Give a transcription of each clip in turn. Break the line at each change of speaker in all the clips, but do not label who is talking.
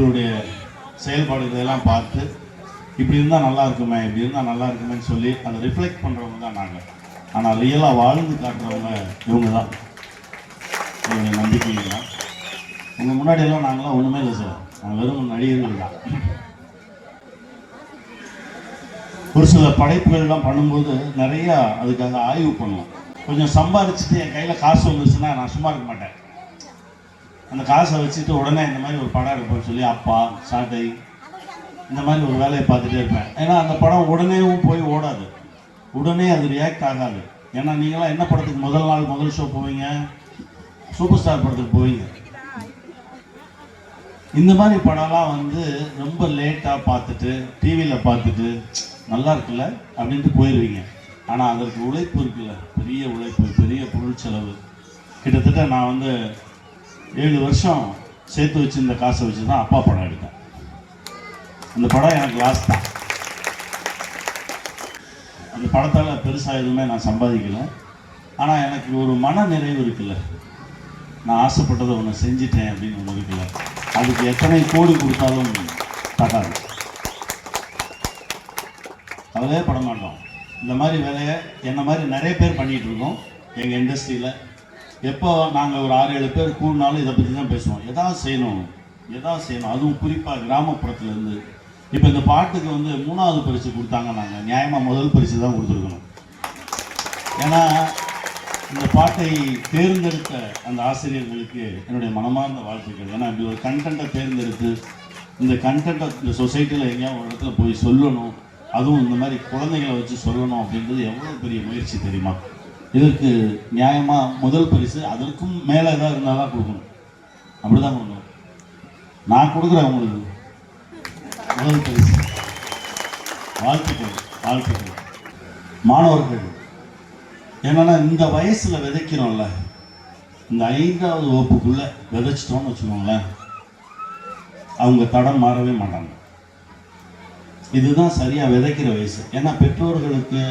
இவருடைய செயல்பாடு இதெல்லாம் பார்த்து இப்படி இருந்தால் நல்லா இருக்குமே இப்படி இருந்தால் நல்லா இருக்குமேன்னு சொல்லி அதை ரிஃப்ளெக்ட் பண்ணுறவங்க தான் நாங்கள் ஆனால் ரியலாக வாழ்ந்து காட்டுறவங்க இவங்க தான். என்னுடைய நம்பிக்கை தான் உங்கள் முன்னாடியெல்லாம் நாங்களாம் ஒன்றுமே இல்லை சார். நாங்கள் வெறும் நடிகர்கள் தான். ஒரு சில படைப்புகள்லாம் பண்ணும்போது நிறையா அதுக்காக ஆய்வு பண்ணுவோம். கொஞ்சம் சம்பாதிச்சுட்டு என் கையில் காசு வந்துச்சுன்னா நான் சும்மா இருக்க மாட்டேன். அந்த காசை வச்சுட்டு உடனே இந்த மாதிரி ஒரு படம் எடுப்பேன்னு சொல்லி அப்பா சாட்டை இந்த மாதிரி ஒரு வேலையை பார்த்துட்டே இருப்பேன். ஏன்னா அந்த படம் உடனேவும் போய் ஓடாது. உடனே அது ரியாக்ட் ஆகாது. ஏன்னா நீங்களாம் என்ன படத்துக்கு முதல் நாள் முதல் ஷோ போவீங்க? சூப்பர் ஸ்டார் படத்துக்கு போவீங்க. இந்த மாதிரி படம்லாம் வந்து ரொம்ப லேட்டாக பார்த்துட்டு டிவியில் பார்த்துட்டு நல்லா இருக்குல்ல? அப்படின்ட்டு போயிடுவீங்க ஆனால் அதற்கு உழைப்பு இருக்குல்ல? பெரிய உழைப்பு பெரிய பொருள் செலவு. கிட்டத்தட்ட நான் வந்து ஏழு வருஷம் சேர்த்து வச்சிருந்த காசை வச்சு தான் அப்பா படம் எடுத்தேன். அந்த படம் எனக்கு லாஸ் தான். அந்த படத்தால் பெருசாக எதுவுமே நான் சம்பாதிக்கலை. ஆனால் எனக்கு ஒரு மன நிறைவு இருக்குல்ல. நான் ஆசைப்பட்டதை ஒன்று செஞ்சிட்டேன் அப்படின்னு ஒன்று இருக்குல்ல. அதுக்கு எத்தனை கோடி கொடுத்தாலும் தகாது கவலையே பட மாட்டோம் இந்த மாதிரி வேலையை என்ன மாதிரி நிறைய பேர் பண்ணிகிட்டு இருக்கோம். எங்கள் இண்டஸ்ட்ரியில் எப்போ நாங்கள் ஒரு ஆறு ஏழு பேர் கூடினாலும் இதை பற்றி தான் பேசுவோம். எதாவது செய்யணும். எதாவது செய்யணும். அதுவும் குறிப்பாக கிராமப்புறத்துலேருந்து இப்போ இந்த பாட்டுக்கு வந்து மூணாவது பரிசு கொடுத்தாங்க நாங்கள் நியாயமாக முதல் பரிசு தான் கொடுத்துருக்கணும். ஏன்னா இந்த பாட்டை தேர்ந்தெடுத்த அந்த ஆசிரியர்களுக்கு என்னுடைய மனமார்ந்த வாழ்த்துக்கள். ஏன்னா இப்படி ஒரு கண்டென்ட்டை தேர்ந்தெடுத்து இந்த கண்டென்ட்டை இந்த சொசைட்டியில் எங்கேயாவது ஒரு இடத்துல போய் சொல்லணும். அதுவும் இந்த மாதிரி குழந்தைகளை வச்சு சொல்லணும் அப்படின்றது எவ்வளோ பெரிய முயற்சி தெரியுமா? இதற்கு நியாயமாக முதல் பரிசு அதற்கும் மேலே ஏதாவது இருந்தால் தான் கொடுக்கணும். அப்படி தான் கொடுக்கணும். நான் கொடுக்குறேன் உங்களுக்கு. முதல் பரிசு. வாழ்த்துக்கள் வாழ்த்துக்கள். மாணவர்கள் என்னென்னா இந்த வயசில் விதைக்கிறோம்ல இந்த ஐந்தாவது வகுப்புக்குள்ளே விதைச்சிட்டோம்னு வச்சுக்கோங்களேன் அவங்க தடம் மாறவே மாட்டாங்க. இதுதான் சரியாக விதைக்கிற வயசு. ஏன்னா பெற்றோர்களுக்கு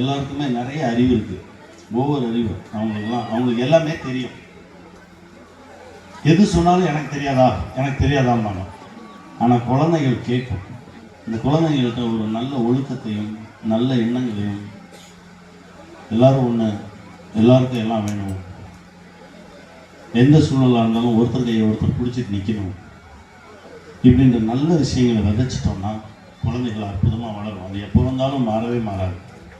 எல்லாருக்குமே நிறைய அறிவு இருக்குது ஒவ்வொரு அறிவு அவங்களுக்குலாம் அவங்களுக்கு எல்லாமே தெரியும். எது சொன்னாலும் எனக்கு தெரியாதா? எனக்கு தெரியாதாம்பாங்க. ஆனால் குழந்தைகள் கேட்கும். இந்த குழந்தைங்கள்கிட்ட ஒரு நல்ல ஒழுக்கத்தையும் நல்ல எண்ணங்களையும் எல்லாரும் ஒன்று எல்லாருக்கும் எல்லாம் வேணும். எந்த சூழலாக இருந்தாலும் ஒருத்தர் கையை ஒருத்தர் பிடிச்சிட்டு நிற்கணும் இப்படின்ற நல்ல விஷயங்களை விதைச்சிட்டோம்னா குழந்தைகள் அற்புதமாக வளரும். அது எப்போ வந்தாலும் மாறவே மாறாது.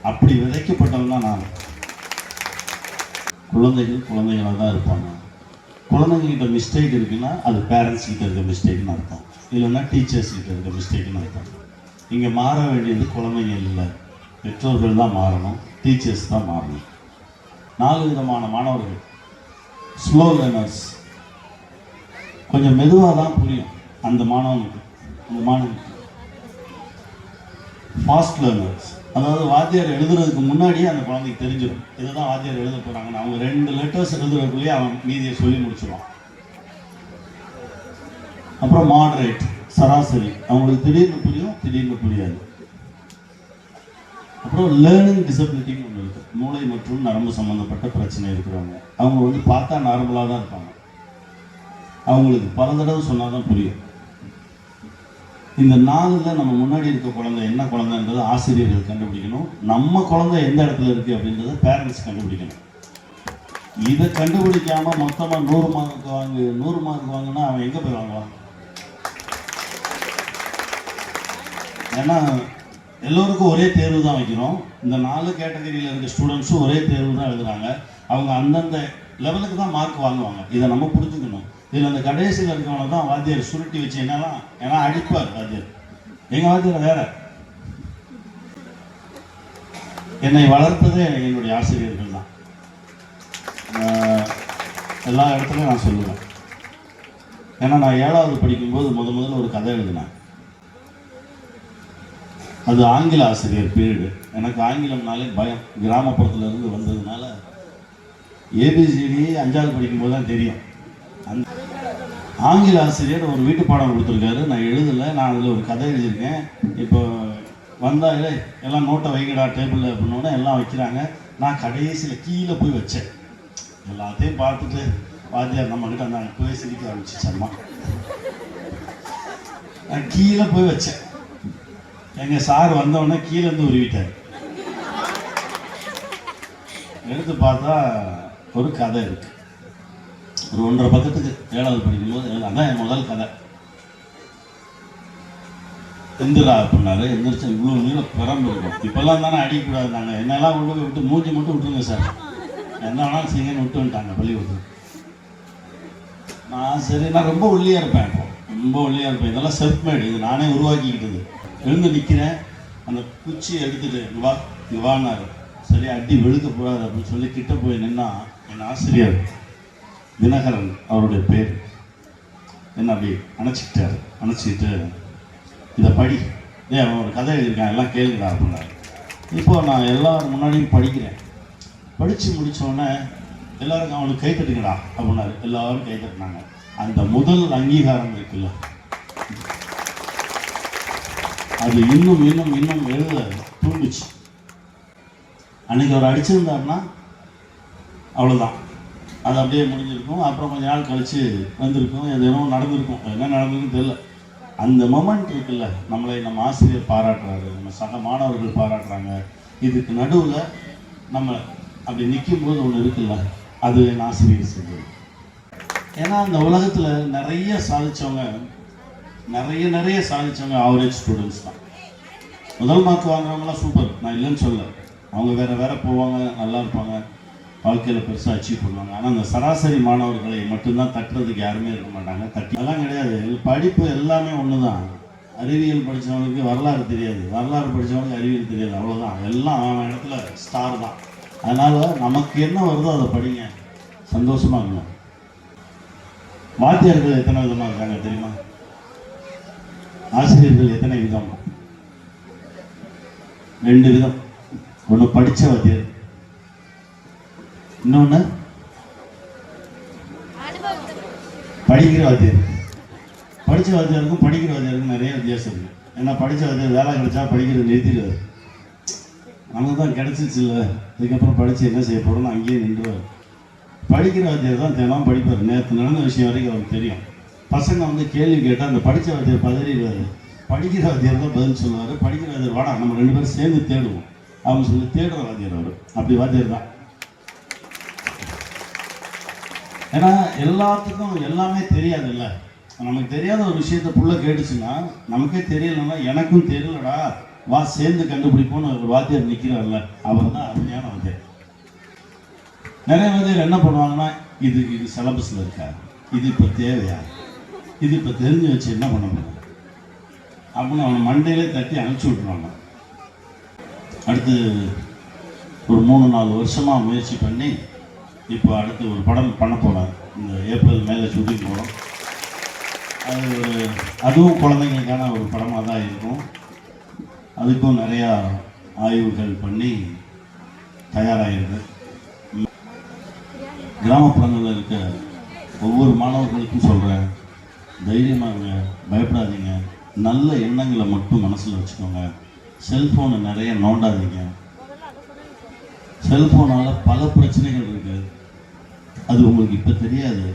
அப்படி விதைக்கப்பட்டவன் தான் நான். குழந்தைகள் குழந்தைகளாக தான் இருப்பாங்க. குழந்தைங்ககிட்ட மிஸ்டேக் இருக்குன்னா அது பேரண்ட்ஸ் கிட்ட இருக்க மிஸ்டேக்னு அர்த்தம். இல்லைன்னா டீச்சர்ஸ் கிட்ட இருக்க மிஸ்டேக்னு அர்த்தம். இங்கே மாற வேண்டியது குழந்தைங்க இல்லை. பெற்றோர்கள் தான் மாறணும் டீச்சர்ஸ் தான் மாறணும். நாலு விதமான மாணவர்கள். ஸ்லோ லேர்னர்ஸ் கொஞ்சம் மெதுவாக தான் புரியும் அந்த மாணவனுக்கு அந்த மாணவனுக்கு ஃபாஸ்ட் லேர்னர்ஸ் அதாவது வாத்தியார் எழுதுறதுக்கு முன்னாடியே அந்த குழந்தைக்கு தெரிஞ்சிடும். இதுதான் வாத்தியார் எழுத போகிறாங்கன்னு அவங்க ரெண்டு லெட்டர்ஸ் எழுதுறதுக்குள்ளேயே அவன் மீதியை சொல்லி முடிச்சிடுவான். அப்புறம் மாடரேட் சராசரி. அவங்களுக்கு திடீர்னு புரியும் திடீர்னு புரியாது. அப்புறம் லேர்னிங் டிசபிலிட்டின்னு ஒன்று இருக்குது மூளை மற்றும் நரம்பு சம்மந்தப்பட்ட பிரச்சனை இருக்கிறவங்க. அவங்க வந்து பார்த்தா நார்மலாக தான் இருப்பாங்க. அவங்களுக்கு பல தடவை சொன்னால் தான் புரியும். இந்த நாளில் நம்ம முன்னாடி இருக்க குழந்தை என்ன குழந்தைன்றதை ஆசிரியர்கள் கண்டுபிடிக்கணும். நம்ம குழந்தை எந்த இடத்துல இருக்குது அப்படின்றத பேரண்ட்ஸ் கண்டுபிடிக்கணும். இதை கண்டுபிடிக்காம மொத்தமாக நூறு மார்க் வாங்கு நூறு மார்க் வாங்கினா அவன் எங்கே போய் வாங்குவான்? ஏன்னா எல்லோருக்கும் ஒரே தேர்வு தான் வைக்கிறோம். இந்த நாலு கேட்டகரியில் இருக்க ஸ்டூடெண்ட்ஸும் ஒரே தேர்வு தான் எழுதுறாங்க. அவங்க அந்தந்த லெவலுக்கு தான் மார்க் வாங்குவாங்க. இதை நம்ம புரிஞ்சுக்கணும். இதில் அந்த கடைசியில் இருக்கவனை தான் வாத்தியார் சுருட்டி வச்சு என்னெல்லாம் ஏன்னா அடிப்பார் வாத்தியார். எங்கள் வாத்தியார் வேற? என்னை வளர்ப்பதே என்னுடைய ஆசிரியர்கள் தான். எல்லா இடத்துலையும் நான் சொல்லுவேன். ஏன்னா நான் ஏழாவது படிக்கும்போது முத முதல்ல ஒரு கதை எழுதினேன். அது ஆங்கில ஆசிரியர் பீரியடு. எனக்கு ஆங்கிலம்னாலே பயம். கிராமப்புறத்துல இருந்து வந்ததுனால ஏபிசிடி அஞ்சாவது படிக்கும்போது தான் தெரியும். அந்த ஆங்கில ஆசிரியர் ஒரு வீட்டு பாடம் கொடுத்துருக்காரு. நான் எழுதலை நான் அதில் ஒரு கதை எழுதியிருக்கேன். இப்போ வந்தாலே எல்லாம் நோட்டை வைங்கடா டேபிளில் அப்படின்னோடனே எல்லாம் வைக்கிறாங்க. நான் கடைசியில் கீழே போய் வச்சேன். எல்லாத்தையும் பார்த்துட்டு வாத்தியார் நம்மக்கிட்ட நான் இப்போவே சிரிக்க ஆரம்பிச்சிச்சம்மா நான் கீழே போய் வச்சேன். எங்கள் சார் வந்தவொடனே கீழே இருந்து உருவிட்டார். எடுத்து பார்த்தா ஒரு கதை இருக்குது ஒரு ஒன்றரை பக்கத்துக்கு ஏழாவது படிக்கும்போது அதான் என் முதல் கதை. எந்திரா அப்படின்னாரு. எந்திரிச்சு இவ்வளோ நீளம் பிறம்பு இருக்கும். இப்போல்லாம் தானே அடிக்கக்கூடாது நாங்கள் என்னெல்லாம் உள்ள போய் விட்டு மூஞ்சி மட்டும் விட்டுருங்க சார். என்ன வேணாலும் செய்யுங்கன்னு விட்டு வந்துட்டாங்க பள்ளிக்கூடத்தில். நான் சரி நான் ரொம்ப ஒல்லியாக இருப்பேன் இப்போ. ரொம்ப ஒல்லியாக இருப்பேன். இதெல்லாம் செல்ஃப் மேடு இது நானே உருவாக்கிக்கிட்டது. எழுந்து நிற்கிறேன் அந்த குச்சியை எடுத்துட்டு இங்க வா இங்க சரி அடி வெளுக்க போகாது அப்படின்னு சொல்லி கிட்ட போய் நின்னா என் ஆசிரியர் தினகரன் அவருடைய பேர். என்ன அப்படி அணைச்சிக்கிட்டாரு. அணைச்சிக்கிட்டு இதை படி. ஏ அவன் ஒரு கதை எழுதியிருக்கான் எல்லாம் கேளுங்கடா அப்படின்னாரு இப்போ நான் எல்லார் முன்னாடியும் படிக்கிறேன். படித்து முடித்தோடனே எல்லாருக்கும் அவனுக்கு கை தட்டுங்கடா அப்படின்னாரு. எல்லாரும் கை தட்டினாங்க. அந்த முதல் அங்கீகாரம் இருக்குல்ல. அது இன்னும் இன்னும் இன்னும் எழுத தூண்டுச்சு. அன்னைக்கு அவர் அடிச்சிருந்தாருன்னா அவ்வளோதான் அது அப்படியே முடிஞ்சிருக்கும். அப்புறம் கொஞ்ச நாள் கழித்து வந்திருக்கும். எதுவும் நடந்திருக்கும். என்ன நடந்ததுன்னு தெரியல. அந்த மொமெண்ட் இருக்குல்ல நம்மளை நம்ம ஆசிரியர் பாராட்டுறாரு நம்ம சக மாணவர்கள் பாராட்டுறாங்க. இதுக்கு நடுவில் நம்ம அப்படி நிற்கும் போது ஒன்று இருக்குல்ல அது என் ஆசிரியர் செஞ்சது ஏன்னா அந்த உலகத்தில் நிறைய சாதித்தவங்க நிறைய நிறைய சாதித்தவங்க ஆவரேஜ் ஸ்டூடெண்ட்ஸ் தான். முதல் மார்க் வாங்குறவங்களாம் சூப்பர் நான் இல்லைன்னு சொல்ல அவங்க வேற வேற போவாங்க நல்லா இருப்பாங்க. வாழ்க்கையில் பெருசாக அச்சீவ் பண்ணுவாங்க. ஆனால் அந்த சராசரி மாணவர்களை மட்டும்தான் தட்டுறதுக்கு யாருமே இருக்க மாட்டாங்க. தட்டி அதெல்லாம் கிடையாது. படிப்பு எல்லாமே ஒன்று தான் அறிவியல் படித்தவனுக்கு வரலாறு தெரியாது. வரலாறு படித்தவனுக்கு அறிவியல் தெரியாது. அவ்வளோதான் எல்லாம் அவன் இடத்துல ஸ்டார் தான். அதனால் நமக்கு என்ன வருதோ அதை படிங்க. சந்தோஷமாக இருங்க. வாத்தியார்கள் எத்தனை விதமாக இருக்காங்க தெரியுமா? ஆசிரியர்கள் எத்தனை விதம்? ரெண்டு விதம். ஒன்று படித்த வாத்தியார் இன்னொன்று படிக்கிற வாத்தியார். படித்த வாத்தியாருக்கும் படிக்கிற வாத்தியாருக்கும் நிறைய வித்தியாசம் இருக்குது ஏன்னா படித்த வாத்தியார் வேலை கிடைச்சா படிக்கிறது நிறுத்திடுவார். நமக்கு தான் கிடச்சிச்சு இல்லை. இதுக்கப்புறம் படித்து என்ன செய்ய போகிறோம்னு அங்கேயே நின்றுவார். படிக்கிற வாத்தியார் தான் தினம் படிப்பார். நேற்று நடந்த விஷயம் வரைக்கும் அவருக்கு தெரியும். பசங்க வந்து கேள்வி கேட்டால் அந்த படித்த வாத்தியார் பதறிடுவார். படிக்கிற வாத்தியார் தான் பதில் சொல்லுவார். படிக்கிற வாத்தியார் வாடா நம்ம ரெண்டு பேரும் சேர்ந்து தேடுவோம். அவங்க சொல்லி தேடுற வாத்தியார் அவர். அப்படி வாத்தியார் தான். ஏன்னா எல்லாத்துக்கும் எல்லாமே தெரியாதுல்ல. நமக்கு தெரியாத ஒரு விஷயத்த புள்ள கேட்டுச்சுன்னா நமக்கே தெரியலன்னா எனக்கும் தெரியலடா. வா சேர்ந்து கண்டுபிடிப்போம்னு ஒரு வாத்தியார் நிற்கிறார்ல அவர் தான் அருமையான வாத்தியார். நிறைய வாத்தியார் என்ன பண்ணுவாங்கன்னா இது இது சிலபஸில் இருக்கா? இது இப்போ தேவையா? இது இப்போ தெரிஞ்சு வச்சு என்ன பண்ண முடியும் அப்படின்னு அவனை மண்டையிலே தட்டி அனுப்பிச்சி விட்ருவாங்க அடுத்து ஒரு மூணு நாலு வருஷமாக முயற்சி பண்ணி இப்போ அடுத்து ஒரு படம் பண்ண போகிறேன் இந்த ஏப்ரல் மேலே ஷூட்டிங் போகிறோம் அது ஒரு அதுவும் குழந்தைங்களுக்கான ஒரு படமாக தான் இருக்கும். அதுக்கும் நிறையா ஆய்வுகள் பண்ணி தயாராகிருது கிராமப்புறங்களில் இருக்க ஒவ்வொரு மாணவர்களுக்கும் சொல்கிறேன் தைரியமாக பயப்படாதீங்க. நல்ல எண்ணங்களை மட்டும் மனசில் வச்சுக்கோங்க. செல்ஃபோனை நிறைய நோண்டாதீங்க. செல்ஃபோனால் பல பிரச்சனைகள் இருக்குது அது உங்களுக்கு இப்போ தெரியாது.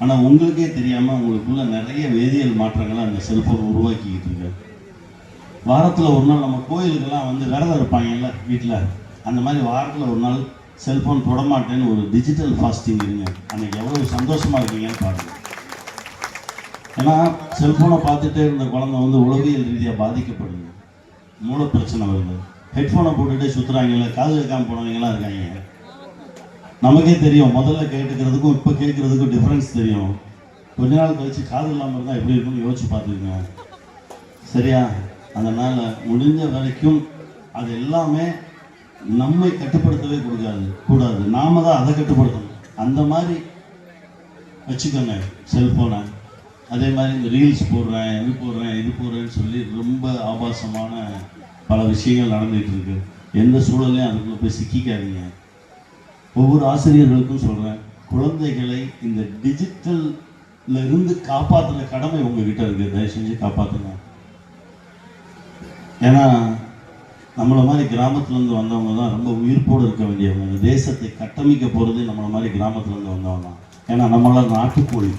ஆனால் உங்களுக்கே தெரியாமல் உங்களுக்குள்ள நிறைய வேதியியல் மாற்றங்களை அந்த செல்ஃபோன் உருவாக்கிக்கிட்டு இருக்கு. வாரத்தில் ஒரு நாள் நம்ம கோயிலுக்கெல்லாம் வந்து விரதம் இருப்பாங்கல்ல வீட்டில் அந்த மாதிரி வாரத்தில் ஒரு நாள் செல்ஃபோன் தொடமாட்டேன்னு ஒரு டிஜிட்டல் ஃபாஸ்டிங் இருங்க. அன்னைக்கு எவ்வளோ சந்தோஷமாக இருக்கீங்கன்னு பாருங்கள் ஏன்னா செல்ஃபோனை பார்த்துட்டே இருந்த குழந்தை வந்து உளவியல் ரீதியாக பாதிக்கப்படுது. மூல பிரச்சனை வருது. ஹெட்ஃபோனை போட்டுகிட்டே சுற்றுறாங்கல்ல காது வைக்காமல் போனவங்களாம் இருக்காங்க. நமக்கே தெரியும். முதல்ல கேட்டுக்கிறதுக்கும் இப்போ கேட்குறதுக்கும் டிஃப்ரென்ஸ் தெரியும். கொஞ்ச நாள் கழிச்சு காது இல்லாமல் இருந்தால் எப்படி இருக்கும்னு யோசிச்சு பார்த்துக்கங்க. சரியா? அதனால் முடிஞ்ச வரைக்கும் அது எல்லாமே நம்மை கட்டுப்படுத்தவே கொடுக்காது கூடாது. நாம தான் அதை கட்டுப்படுத்தணும். அந்த மாதிரி வச்சுக்கோங்க செல்ஃபோனை அதே மாதிரி இந்த ரீல்ஸ் போடுறேன் இது போடுறேன் இது போடுறேன்னு சொல்லி ரொம்ப ஆபாசமான பல விஷயங்கள் நடந்துகிட்டு இருக்கு. எந்த சூழல்லையும் அதுக்குள்ளே போய் சிக்கிக்காதீங்க. ஒவ்வொரு ஆசிரியர்களுக்கும் சொல்கிறேன் குழந்தைகளை இந்த டிஜிட்டல்ல இருந்து காப்பாற்றுற கடமை உங்ககிட்ட இருக்கு. தயவு செஞ்சு காப்பாற்றுங்க ஏன்னா நம்மளை மாதிரி கிராமத்துலேருந்து வந்தவங்க தான் ரொம்ப உயிர்ப்போடு இருக்க வேண்டியவங்க. இந்த தேசத்தை கட்டமைக்க போகிறது நம்மளை மாதிரி கிராமத்துலேருந்து வந்தவங்க தான். ஏன்னா நம்மளாம் நாட்டுக்கோழி.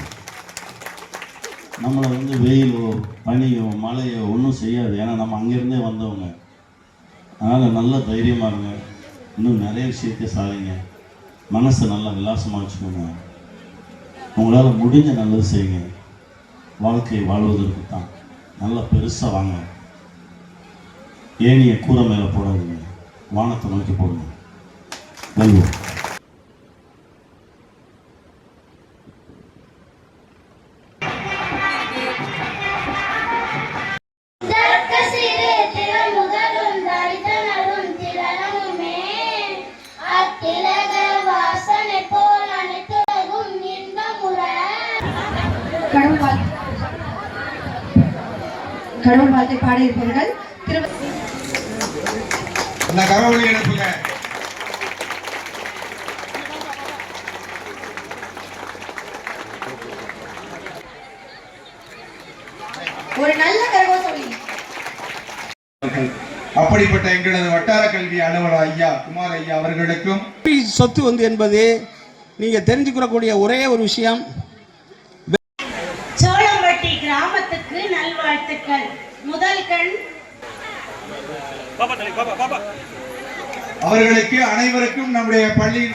நம்மளை வந்து வெயிலோ பனியோ மழையோ ஒன்றும் செய்யாது. ஏன்னா நம்ம அங்கேருந்தே வந்தவங்க. அதனால் நல்ல தைரியமாக இருங்க. இன்னும் நிறைய விஷயத்தை சாதிங்க மனசை நல்லா விலாசமாக வச்சுக்கோங்க. உங்களால் முடிஞ்ச நல்லது செய்யுங்க. வாழ்க்கையை வாழ்வதற்கு தான் நல்லா பெருசாக வாங்க. ஏனியை கூரை மேலே போடாதீங்க. வானத்தை நோக்கி போடுங்க. வெல்வோம்
கடவுள் வாழ்த்து கடவுள் வாழ்த்தை பாட இருப்பவர்கள் ஒரு நல்ல
அப்படிப்பட்ட எங்களது வட்டார கல்வி அலுவலர் ஐயா குமார் ஐயா அவர்களுக்கும்.
சொத்து வந்து என்பது நீங்க தெரிஞ்சுக்கிறக்கூடிய ஒரே ஒரு விஷயம்.
கிராமத்துக்கு நல்வாழ்த்துக்கள். முதல் கண்.
அவர்களுக்கு அனைவருக்கும் நம்முடைய பள்ளியின்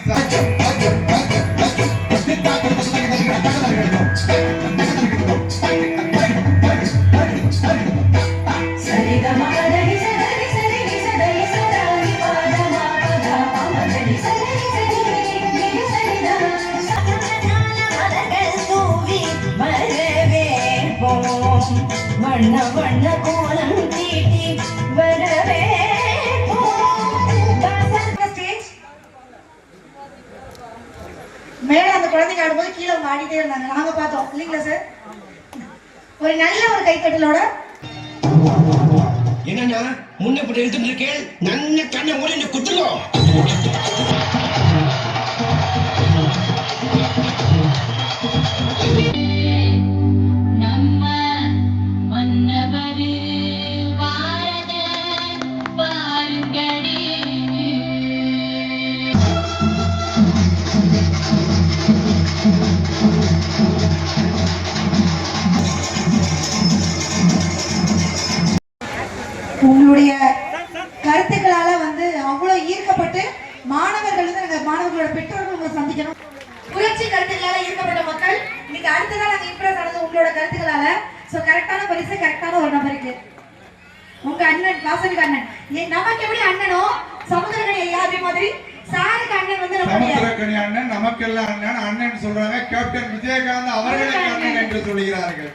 மேல அந்த குழந்தைங்க ஆடும்போது கீழே அவங்க ஆடிட்டே இருந்தாங்க. நாங்க பார்த்தோம். இல்லைங்களா சார் ஒரு நல்ல ஒரு கைத்தட்டலோட
என்னன்னா முன்ன இப்படி எடுத்துட்டு இருக்கேன் நன்ன கண்ணை மூடி குத்துங்க.
கரெக்டான பரிசு கரெக்டான ஒரு நபருக்கு உங்க அண்ணன் வாசனுக்கு அண்ணன். நமக்கு எப்படி அண்ணனோ? சமுதிரகனி ஐயா அதே மாதிரி. சாருக்கு அண்ணன் வந்து
சமுத்திரக்கனி அண்ணன் நமக்கெல்லாம் அண்ணன். அண்ணன் சொல்றாங்க கேப்டன் விஜயகாந்த் அவர்களுக்கு அண்ணன் என்று சொல்கிறார்கள்.